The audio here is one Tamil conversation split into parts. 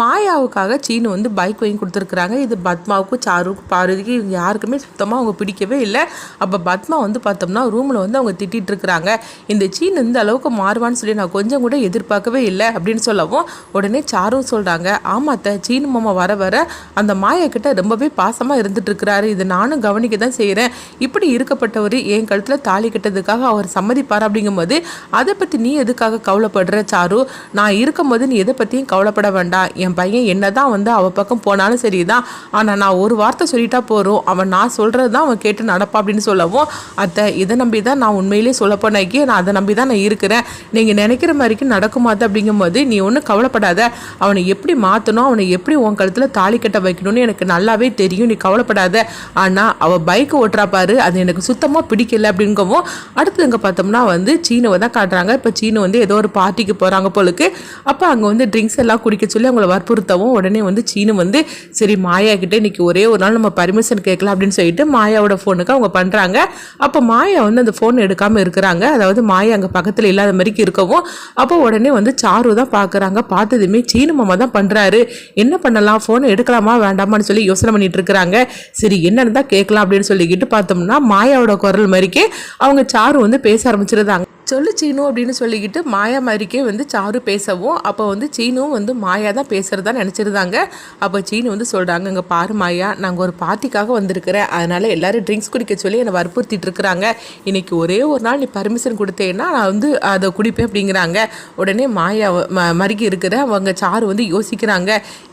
மாயாவுக்காக சீனு வந்து பைக் வாங்கி கொடுத்துருக்குறாங்க. இது பத்மாவுக்கும் சாருக்கும் பார்வதிக்கு இவங்க யாருக்குமே சுத்தமாக அவங்க பிடிக்கவே இல்லை. அப்போ பத்மா வந்து பார்த்தோம்னா ரூமில் வந்து அவங்க திட்டிகிட்டு இருக்கிறாங்க இந்த சீன் இந்த அளவுக்கு மாறுவான்னு சொல்லி நான் கொஞ்சம் கூட எதிர்பார்க்கவே இல்லை அப்படின்னு சொல்லவும் உடனே சாரும் சொல்கிறாங்க ஆமாத்த சீனு மாமா வர வர அந்த மாயா ரொம்பவே பாசமாக இருந்துட்டுருக்கிறாரு. இது நானும் கவனிக்க தான் செய்கிறேன் இப்படி இருக்கப்பட்டவர் என் கழுத்தில் தாலி கட்டதுக்காக அவர் சம்மதிப்பார் அப்படிங்கும்போது அதை பற்றி நீ எதுக்காக கவலைப்படுற சாரு? நான் இருக்கும்போது நீ எதை பற்றியும் கவலைப்பட வேண்டாம். என் பையன் என்ன தான் வந்து அவள் பக்கம் போனாலும் சரிதான். ஆனால் நான் ஒரு வார்த்தை சொல்லிட்டா போகிறோம் அவன் நான் சொல்கிறது தான் அவன் கேட்டு நடப்பா அப்படின்னு சொல்லவும் அத்தை இதை நம்பி தான் நான் உண்மையிலேயே சொல்ல போனாக்கி நான் அதை நம்பி தான் நான் இருக்கிறேன். நீங்கள் நினைக்கிற மாதிரிக்கு நடக்குமாது அப்படிங்கும்போது நீ ஒன்றும் கவலைப்படாத. அவனை எப்படி மாற்றணும் அவனை எப்படி உன் கழுத்தில் தாலி கட்ட வைக்கணும்னு எனக்கு நல்லாவே தெரியும். நீ கவலைப்படாத. ஆனால் அவள் பைக் ஓட்டுறா பாரு அது எனக்கு சுத்தமாக பிடிக்கல அப்படிங்கவும் அடுத்து இங்கே பார்த்தோம்னா வந்து சீனுவை தான் காட்டுறாங்க. இப்போ சீனு வந்து ஏதோ ஒரு பார்ட்டிக்கு போகிறாங்க போலுக்கு. அப்போ அங்கே வந்து ட்ரிங்க்ஸ் எல்லாம் குடிக்க சொல்லி அவங்கள வற்புறுத்தவும் உடனே வந்து சீனு வந்து சரி மாயா கிட்டே இன்றைக்கி ஒரே ஒரு நாள் நம்ம பர்மிஷன் கேட்கலாம் அப்படின்னு சொல்லிட்டு மாயாவோட ஃபோனுக்கு அவங்க பண்ணுறாங்க அப்போ மாயா வந்து அந்த ஃபோன் எடுக்காமல் இருக்கிறாங்க. அதாவது மாயா அங்கே பக்கத்தில் இல்லாத மாதிரிக்கு இருக்கவும் அப்போ உடனே வந்து சாரு தான் பார்க்குறாங்க பார்த்ததுமே சீனு மாமா தான் பண்ணுறாரு என்ன பண்ணலாம்? ஃபோனை எடுக்கலாமா? வேண்டாமான்னு சொல்லி யோசனை பண்ணிட்டு இருக்கிறாங்க. சரி என்னன்னு தான் கேட்கலாம் அப்படின்னு சொல்லிக்கிட்டு பார்த்தோம்னா மாயாவோட குரல் மாதிரிக்கே அவங்க சாரு வந்து பேச ஆரம்பிச்சிருந்தாங்க. சொல்லு சீனு அப்படின்னு சொல்லிக்கிட்டு மாயா மாதிரிக்கே வந்து சாரு பேசவும் அப்போ வந்து சீனும் வந்து மாயா தான் பேசுகிறதா நினச்சிருந்தாங்க. அப்போ சீனு வந்து சொல்கிறாங்க இங்கே பாரு மாயா நாங்கள் ஒரு பார்ட்டிக்காக வந்திருக்கிறேன். அதனால் எல்லாரும் ட்ரிங்க்ஸ் குடிக்க சொல்லி என்னை வற்புறுத்திட்டு இருக்கிறாங்க. இன்றைக்கி ஒரே ஒரு நாள் நீ பர்மிஷன் கொடுத்தேன்னா நான் வந்து அதை குடிப்பேன் அப்படிங்கிறாங்க. உடனே மாயா ம மருகி இருக்கிற அவங்க சாரு வந்து யோசிக்கிறாங்க.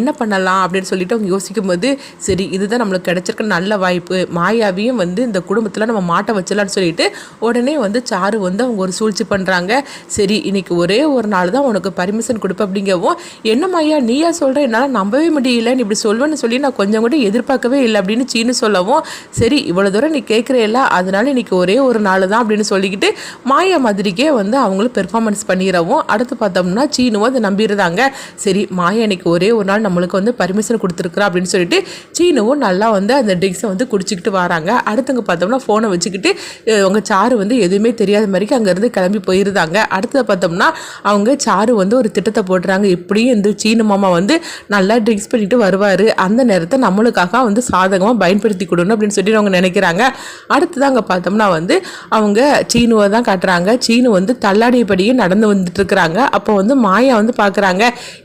என்ன பண்ணலாம்? அப்படின்னு சொல்லிட்டு அவங்க யோசிக்கும் போது சரி இதுதான் நம்மளுக்கு கிடச்சிருக்க நல்ல வாய்ப்பு. மாயாவையும் வந்து இந்த குடும்பத்தில் நம்ம மாட்ட வச்சலாம்னு சொல்லிட்டு உடனே வந்து சாரு வந்து அவங்க ஒரு சூழ்ச்சி பண்ணுறாங்க சரி இன்னைக்கு ஒரே ஒரு நாள் தான் உனக்கு பர்மிஷன் கொடுப்பேன் அப்படிங்கவும் என்ன நீயா சொல்கிற என்னால் நம்பவே முடியல நீ இப்படி சொல்வேன்னு சொல்லி நான் கொஞ்சம் கூட எதிர்பார்க்கவே இல்லை அப்படின்னு சீனு சொல்லவும் சரி இவ்வளோ தூரம் நீ கேட்குறேல்ல அதனால இன்னைக்கு ஒரே ஒரு நாள் தான் அப்படின்னு சொல்லிக்கிட்டு மாயா மாதிரிக்கே வந்து அவங்களும் பெர்ஃபார்மன்ஸ் பண்ணிடவும் அடுத்து பார்த்தோம்னா சீனுவும் அதை நம்பிடுறாங்க. சரி மாயா இன்னைக்கு ஒரே ஒரு நாள் நம்மளுக்கு வந்து பர்மிஷன் கொடுத்துருக்குறா அப்படின்னு சொல்லிட்டு சீனுவும் நல்லா வந்து அந்த ட்ரிங்க்ஸை வந்து குடிச்சிக்கிட்டு வராங்க. அடுத்தவங்க பார்த்தோம்னா ஃபோனை வச்சுக்கிட்டு உங்கள் சாரு வந்து எதுவுமே தெரியாத மாதிரிக்கு அங்கேருந்து கிளம்பி போயிருந்தாங்க. அடுத்தது பார்த்தோம்னா அவங்க சாரு வந்து ஒரு திட்டத்தை போடுறாங்க. எப்படியும் இந்த சீனு மாமா வந்து நல்லா ட்ரிங்க்ஸ் பண்ணிட்டு வருவார். அந்த நேரத்தை நம்மளுக்காக வந்து சாதகமாக பயன்படுத்தி கொடுணும் அப்படின்னு சொல்லி அவங்க நினைக்கிறாங்க. அடுத்தது அங்கே பார்த்தோம்னா வந்து அவங்க சீனுவை தான் காட்டுறாங்க. சீனு வந்து தள்ளாடியபடியே நடந்து வந்துட்டு இருக்கிறாங்க அப்போ வந்து மாயா வந்து பார்க்குறாங்க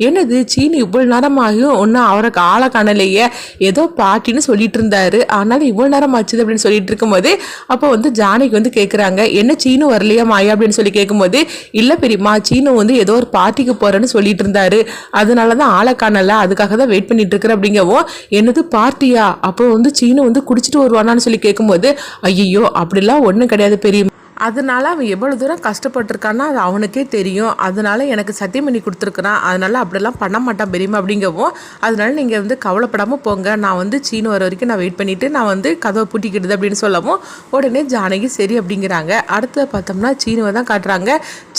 என்னது சீனு இவ்வளோ நேரமாகியும் ஒன்றும் அவரை ஆளை காணலையே? ஏதோ பாட்டின்னு சொல்லிட்டு இருந்தாரு ஆனாலும் இவ்வளோ நேரம் ஆச்சுது? அப்படின்னு சொல்லிட்டு இருக்கும்போது அப்போ வந்து ஜானகி வந்து கேட்குறாங்க என்ன சீனு வரலையா மாயா? அப்படின்னு சொல்லி கேட்கும்போது இல்லை பெரியம்மா சீனு வந்து ஏதோ ஒரு பார்ட்டிக்கு போகிறேன்னு சொல்லிட்டு இருந்தாரு. அதனால தான் ஆளை காணல. அதுக்காக தான் வெயிட் பண்ணிட்டு இருக்கிறேன் அப்படிங்கவும் என்னது பார்ட்டியா? அப்போ வந்து சீனு வந்து குடிச்சிட்டு வருவானான்னு சொல்லி கேட்கும்போது ஐயோ அப்படிலாம் ஒன்றும் கிடையாது பெரியம்மா. அதனால அவன் எவ்வளோ தூரம் கஷ்டப்பட்டிருக்கான்னா அது அவனுக்கே தெரியும். அதனால எனக்கு சத்தியம் பண்ணி கொடுத்துருக்குறான். அதனால அப்படிலாம் பண்ண மாட்டான் பெரியம்மா அப்படிங்கவும் அதனால நீங்கள் வந்து கவலைப்படாமல் போங்க. நான் வந்து சீனு வர வரைக்கும் நான் வெயிட் பண்ணிவிட்டு நான் வந்து கதவை பூட்டிக்கிடுது அப்படின்னு சொல்லவும் உடனே ஜானகி சரி அப்படிங்கிறாங்க. அடுத்தது பார்த்தோம்னா சீனுவை தான் காட்டுறாங்க.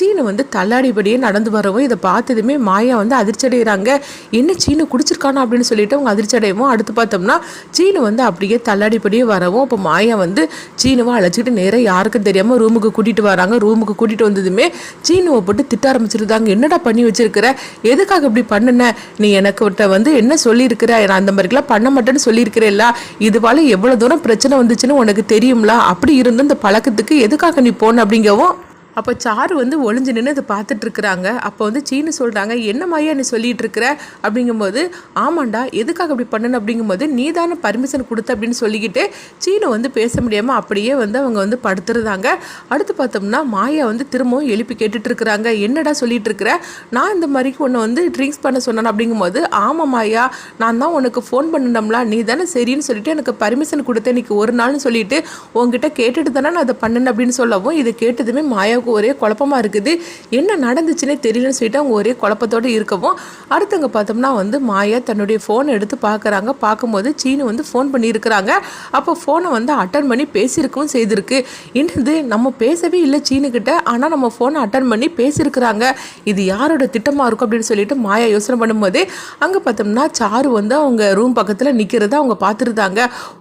சீனு வந்து தள்ளாடிபடியே நடந்து வரவும் இதை பார்த்ததுமே மாயா வந்து அதிர்ச்சி அடைகிறாங்க என்ன சீனு குடிச்சிருக்கானா அப்படின்னு சொல்லிட்டு அவங்க அதிர்ச்சி அடையவும் அடுத்து பார்த்தோம்னா சீனு வந்து அப்படியே தள்ளாடிபடியே வரவும் அப்போ மாயா வந்து சீனுவை அழைச்சிட்டு நேராக யாருக்கும் தெரியாமல் ரூமுக்கு கூட்டிகிட்டு வராங்க. ரூமுக்கு கூட்டிகிட்டு வந்ததுமே சீனுவை போட்டு திட்ட ஆரம்பிச்சிருந்தாங்க. என்னடா பண்ணி வச்சிருக்கிற? எதுக்காக இப்படி பண்ணுன? நீ எனக்கு விட்ட வந்து என்ன சொல்லியிருக்கிற? நான் அந்த மாதிரிலாம் பண்ண மாட்டேன்னு சொல்லியிருக்கிறேல்ல. இதுவால எவ்வளோ தூரம் பிரச்சனை வந்துச்சுன்னு உனக்கு தெரியும்ல? அப்படி இருந்தும் இந்த பழக்கத்துக்கு எதுக்காக நீ போன? அப்படிங்கவும் அப்போ சாரு வந்து ஒளிஞ்சு நின்று அதை பார்த்துட்டு இருக்கிறாங்க. அப்போ வந்து சீனு சொல்கிறாங்க என்ன மாயா நீ சொல்லிட்டு இருக்கிற? அப்படிங்கும்போது ஆமாண்டா எதுக்காக அப்படி பண்ணணும் அப்படிங்கும்போது நீ தானே பர்மிஷன் கொடுத்த அப்படின்னு சொல்லிக்கிட்டு சீனு வந்து பேச முடியாமல் அப்படியே வந்து அவங்க வந்து படுத்துருந்தாங்க. அடுத்து பார்த்தோம்னா மாயா வந்து திரும்பவும் எழுப்பி கேட்டுட்டு இருக்கிறாங்க. என்னடா சொல்லிட்டு இருக்கிற? நான் இந்த மாதிரிக்கு உன்னை வந்து ட்ரிங்க்ஸ் பண்ண சொன்னேன் அப்படிங்கும்போது ஆமாம் மாயா நான் தான் உனக்கு ஃபோன் பண்ணணும்ல நீ தானே சரின்னு சொல்லிட்டு எனக்கு பர்மிஷன் கொடுத்த இன்னைக்கு ஒரு நாள்னு சொல்லிட்டு உங்ககிட்ட கேட்டுட்டு தானே நான் அதை பண்ணேன் அப்படின்னு சொல்லவும் இதை கேட்டதுமே மாயாவுக்கு ஒரே குழப்பமாக இருக்குது. என்ன நடந்துச்சுன்னே தெரியலன்னு சொல்லிட்டு அவங்க ஒரே குழப்பத்தோடு இருக்கவும் அடுத்தவங்க பார்த்தோம்னா வந்து மாயா தன்னுடைய ஃபோனை எடுத்து பார்க்குறாங்க. பார்க்கும்போது சீனு வந்து ஃபோன் பண்ணியிருக்கிறாங்க. அப்போ ஃபோனை வந்து அட்டன் பண்ணி பேசியிருக்கவும் செய்திருக்கு. என்னது நம்ம பேசவே இல்லை சீனுக்கிட்ட ஆனால் நம்ம ஃபோனை அட்டன் பண்ணி பேசியிருக்கிறாங்க. இது யாரோட திட்டமாக இருக்கும் அப்படின்னு சொல்லிட்டு மாயா யோசனை பண்ணும்போது அங்கே பார்த்தோம்னா சாரு வந்து அவங்க ரூம் பக்கத்தில் நிற்கிறத அவங்க பார்த்துருந்தாங்க.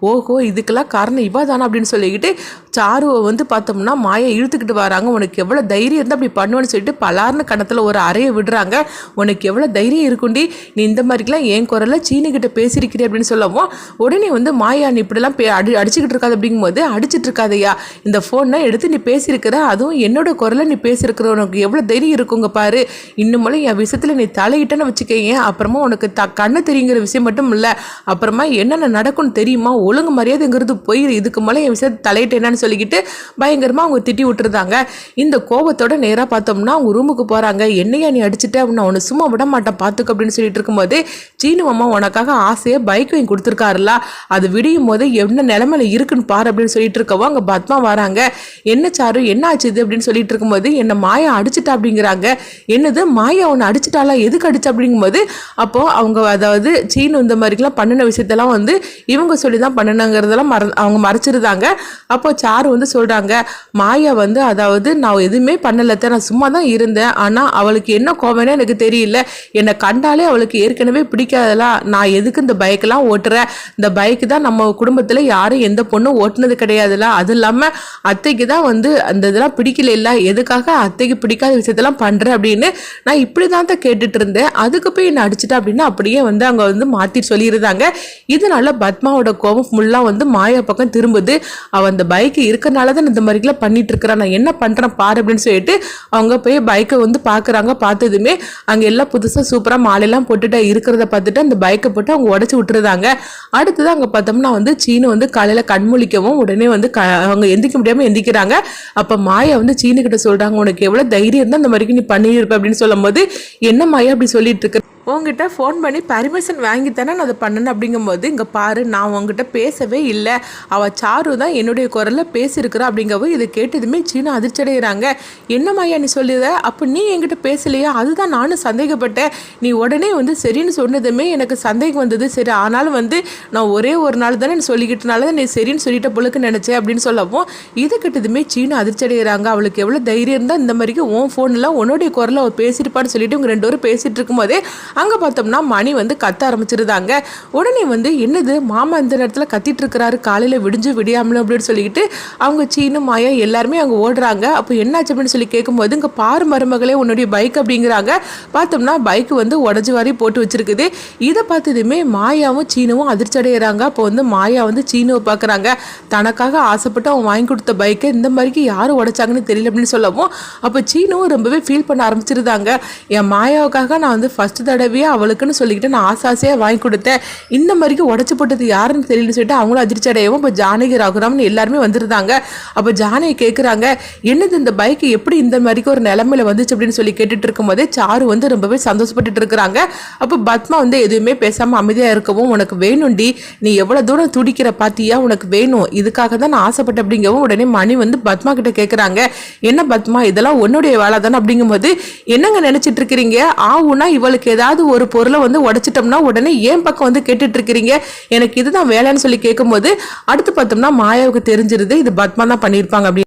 ஓஹோ இதுக்கெல்லாம் காரணம் இவா தானே அப்படின்னு சொல்லிக்கிட்டு சாருவை வந்து பார்த்தோம்னா மாயை இழுத்துக்கிட்டு வராங்க. உனக்கு எவ்வளோ தைரியம் இருந்தால் அப்படி பண்ணுவேன்னு சொல்லிட்டு பலார்னு கணத்தில் ஒரு அறையை விடுறாங்க. உனக்கு எவ்வளோ தைரியம் இருக்குண்டி? நீ இந்த மாதிரிக்கெல்லாம் என் குரலில் சீனிக்கிட்ட பேசியிருக்கிறே அப்படின்னு சொல்லவும் உடனே வந்து மாயா நீ இப்படிலாம் பே அடி அடிச்சுக்கிட்டு இருக்காது அப்படிங்கும்போது அடிச்சிட்டு இருக்காதையா. இந்த ஃபோனை எடுத்து நீ பேசியிருக்கிற அதுவும் என்னோட குரலை நீ பேசியிருக்கிற. உனக்கு எவ்வளோ தைரியம் இருக்குங்க பாரு. இன்னும் என் விஷயத்தில் நீ தலையிட்டேன்னு வச்சுக்கேங்க அப்புறமா உனக்கு த கண்ணு தெரியுங்கிற விஷயம் மட்டும் இல்லை. அப்புறமா என்னென்ன நடக்கும்னு தெரியுமா? ஒழுங்கு மரியாதைங்கிறது போயிரு. இதுக்கு மேலே என் விஷயத்தை தலையிட்டேன்னு சொல்லிக்கிட்டு பயங்கரமாக அவங்க திட்டி விட்டுருந்தாங்க. இந்த கோபத்தோட நேராக பார்த்தோம்னா அவங்க ரூமுக்கு போகிறாங்க என்னையா நீ அடிச்சுட்டு? அப்படின்னு அவனை சும்மா விட மாட்டேன். பார்த்துக்க அப்படின்னு சொல்லிட்டு இருக்கும்போது சீனு மாமா உனக்காக ஆசையாக பைக் வாங்கி கொடுத்துருக்காருல அது விடியும் போது என்ன நிலமையில இருக்குன்னு பாரு அப்படின்னு சொல்லிட்டு இருக்கவோ அங்கே பத்மா வராங்க. என்ன சாரு? என்ன ஆச்சு இது? அப்படின்னு சொல்லிட்டு இருக்கும்போது என்னை மாயா அடிச்சிட்டா? அப்படிங்கிறாங்க. என்னது? மாயா உன்னை அடிச்சிட்டாலா எதுக்கு அடிச்சு? அப்படிங்கும்போது அப்போ அவங்க அதாவது சீனு இந்த மாதிரிலாம் பண்ணின விஷயத்தெல்லாம் வந்து இவங்க சொல்லி தான் பண்ணினாங்கிறதெல்லாம் மற அவங்க மறைச்சிருந்தாங்க. அப்போ சாரு வந்து சொல்கிறாங்க மாயா வந்து அதாவது நான் எதுவுமே பண்ணலத்த நான் சும்மா தான் இருந்தேன். ஆனால் அவளுக்கு என்ன கோவம்னே எனக்கு தெரியல. என்னை கண்டாலே அவளுக்கு ஏற்கனவே பிடிக்காதலாம் நான் எதுக்கு இந்த பைக்கெலாம் ஓட்டுறேன்? இந்த பைக்கு தான் நம்ம குடும்பத்தில் யாரும் எந்த பொண்ணும் ஓட்டுனது கிடையாதுல்ல. அது இல்லாமல் அத்தைக்கு தான் வந்து அந்த இதெல்லாம் பிடிக்கல இல்லை எதுக்காக அத்தைக்கு பிடிக்காத விஷயத்தெல்லாம் பண்ணுறேன் அப்படின்னு நான் இப்படி தான் தான் கேட்டுட்டு இருந்தேன். அதுக்கு போய் என்ன அடிச்சிட்டேன் அப்படின்னு அப்படியே வந்து அங்கே வந்து மாற்றி சொல்லியிருந்தாங்க. இதனால பத்மாவோட கோபம் ஃபுல்லாக வந்து மாயா பக்கம் திரும்புது. அவள் அந்த பைக்கு இருக்கனால தான் இந்த மாதிரிலாம் பண்ணிட்டு இருக்கிறேன் நான் என்ன பண்ணுறேன் பாரு அப்படின்னு சொல்லிட்டு அவங்க போய் பைக்கை வந்து பார்க்குறாங்க பார்த்ததுமே அங்கே எல்லாம் புதுசாக சூப்பராக மாலையெல்லாம் போட்டுட்டு இருக்கிறத பார்த்துட்டு அந்த பைக்கை போட்டு அவங்க உடச்சி விட்டுருந்தாங்க. அடுத்தது அங்கே பார்த்தோம்னா வந்து சீனு வந்து காலையில் கண்மொழிக்கவும் உடனே வந்து க அவங்க எந்திக்க முடியாமல் எந்திக்கிறாங்க. அப்போ மாயா வந்து சீனு கிட்ட சொல்கிறாங்க உனக்கு எவ்வளோ தைரியம் இருந்தால் அந்த மாதிரி நீ பண்ணியிருப்ப அப்படின்னு சொல்லும் போது என்ன மாயா அப்படி சொல்லிட்டு இருக்க உங்ககிட்ட ஃபோன் பண்ணி பர்மிஷன் வாங்கி தானே நான் அதை பண்ணேன் அப்படிங்கும்போது இங்கே பாரு நான் உங்ககிட்ட பேசவே இல்லை. அவள் சாரு தான் என்னுடைய குரலில் பேசியிருக்கிறா அப்படிங்கவோ இதை கேட்டதுமே சீனா அதிர்ச்சி அடைகிறாங்க என்ன நீ சொல்லுத? அப்போ நீ என்கிட்ட பேசலையா? அதுதான் நானும் சந்தேகப்பட்டேன். நீ உடனே வந்து சரின்னு சொன்னதுமே எனக்கு சந்தேகம் வந்தது. சரி ஆனாலும் வந்து நான் ஒரே ஒரு நாள் தானே சொல்லிக்கிட்டனால தான் நீ சரின்னு சொல்லிட்ட பொழுக்கு நினச்சேன் அப்படின்னு சொல்லவும் இதை கிட்டதுமே சீனா அதிர்ச்சி அடைகிறாங்க அவளுக்கு எவ்வளோ தைரியம் இருந்தால் இந்த மாதிரிக்கு உன் ஃபோனில் உன்னுடைய குரலை அவள் பேசியிருப்பான்னு சொல்லிட்டு இவங்க ரெண்டு பேரும் பேசிகிட்டு இருக்கும்போதே அங்கே பார்த்தோம்னா மணி வந்து கத்த ஆரம்பிச்சிருந்தாங்க உடனே வந்து என்னது மாமா இந்த நேரத்தில் கத்திட்டு இருக்கிறாரு காலையில் விடிஞ்சு விடியாமல் அப்படின்னு சொல்லிக்கிட்டு அவங்க சீனு மாயா எல்லாருமே அவங்க ஓடுறாங்க. அப்போ என்னாச்சு அப்படின்னு சொல்லி கேட்கும்போது இங்கே பாரு மருமகளே உன்னுடைய பைக் அப்படிங்கிறாங்க. பார்த்தோம்னா பைக் வந்து உடஞ்சி வாரி போட்டு வச்சிருக்குது. இதை பார்த்ததுமே மாயாவும் சீனுவும் அதிர்ச்சி அடைகிறாங்க அப்போ வந்து மாயா வந்து சீனுவை பார்க்குறாங்க. தனக்காக ஆசைப்பட்டு அவன் வாங்கி கொடுத்த பைக்கை இந்த மாதிரிக்கு யார் உடைச்சாங்கன்னு தெரியல அப்படின்னு சொல்லவும் அப்போ சீனுவும் ரொம்பவே ஃபீல் பண்ண ஆரம்பிச்சிருந்தாங்க என் மாயாவுக்காக நான் வந்து ஃபஸ்ட்டு தடவை தடவையாக அவளுக்குன்னு சொல்லிக்கிட்டு நான் ஆசாசையாக வாங்கி கொடுத்தேன். இந்த மாதிரிக்கு உடச்சி போட்டது யாருன்னு தெரியலன்னு சொல்லிட்டு அவங்களும் அதிர்ச்சி அடையவும் இப்போ ஜானகி ராகுராம்னு எல்லாருமே வந்துருந்தாங்க. அப்போ ஜானகி கேட்குறாங்க என்னது இந்த பைக் எப்படி இந்த மாதிரிக்கு ஒரு நிலமையில வந்துச்சு? அப்படின்னு சொல்லி கேட்டுட்டு இருக்கும்போதே சாரு வந்து ரொம்பவே சந்தோஷப்பட்டுட்டு இருக்கிறாங்க. அப்போ பத்மா வந்து எதுவுமே பேசாமல் அமைதியாக இருக்கவும் உனக்கு வேணும்டி நீ எவ்வளோ தூரம் துடிக்கிற பாத்தியா? உனக்கு வேணும். இதுக்காக தான் நான் ஆசைப்பட்ட அப்படிங்கவும் உடனே மணி வந்து பத்மா கிட்ட கேட்குறாங்க என்ன பத்மா? இதெல்லாம் உன்னுடைய வேலை தானே? அப்படிங்கும்போது என்னங்க நினச்சிட்டு இருக்கிறீங்க? ஆவுனா இவளுக்கு ஏதாவது ஒரு பொருளை வந்து உடைச்சிட்டோம்னா உடனே ஏன் பக்கம் வந்து கேட்டுட்டு இருக்கிறீங்க எனக்கு இதுதான் வேலைன்னு சொல்லி கேட்கும்போது அடுத்து பார்த்தோம்னா மாயாவுக்கு தெரிஞ்சிருது இது பத்மா தான் பண்ணியிருப்பாங்க அப்படி